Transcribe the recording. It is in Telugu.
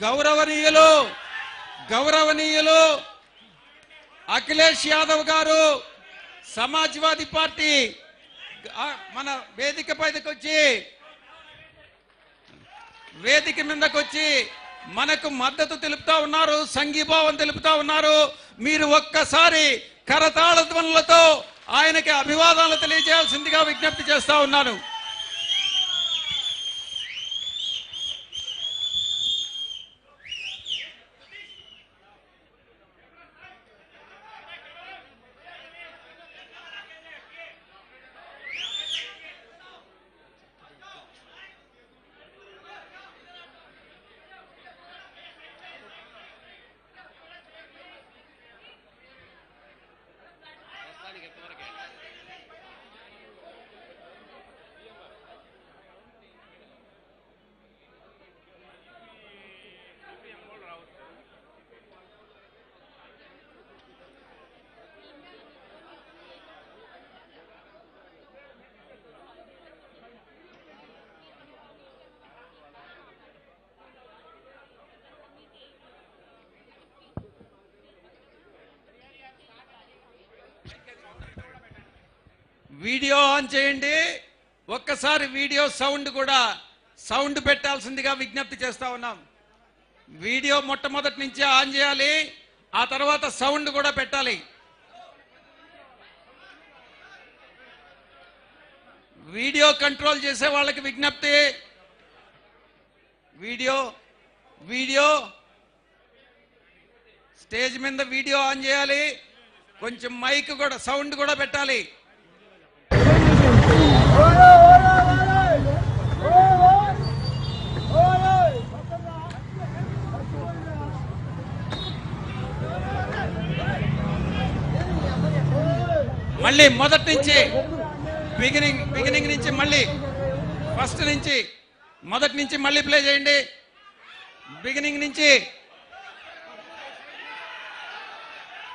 గౌరవనీయులు గౌరవనీయులు అఖిలేష్ యాదవ్ గారు సమాజ్వాదీ పార్టీ మన వేదిక పైకి వచ్చి వేదిక మీదకి వచ్చి మనకు మద్దతు తెలుపుతా ఉన్నారు సంఘీభావం తెలుపుతా ఉన్నారు. మీరు ఒక్కసారి కరతాళ ధ్వనులతో ఆయనకి అభివాదాలు తెలియజేయాల్సిందిగా విజ్ఞప్తి చేస్తా ఉన్నాను. వీడియో ఆన్ చేయండి. ఒక్కసారి వీడియో సౌండ్ కూడా సౌండ్ పెట్టాల్సిందిగా విజ్ఞప్తి చేస్తా ఉన్నాం. వీడియో మొట్టమొదటి నుంచి ఆన్ చేయాలి. ఆ తర్వాత సౌండ్ కూడా పెట్టాలి. వీడియో కంట్రోల్ చేసే వాళ్ళకి విజ్ఞప్తి. Video video. స్టేజ్ మీద వీడియో ఆన్ చేయాలి. కొంచెం మైక్ కూడా సౌండ్ కూడా పెట్టాలి. మళ్ళీ మొదటి నుంచి బిగినింగ్ బిగినింగ్ నుంచి మళ్ళీ ఫస్ట్ నుంచి మొదటి నుంచి మళ్ళీ ప్లే చేయండి. బిగినింగ్ నుంచి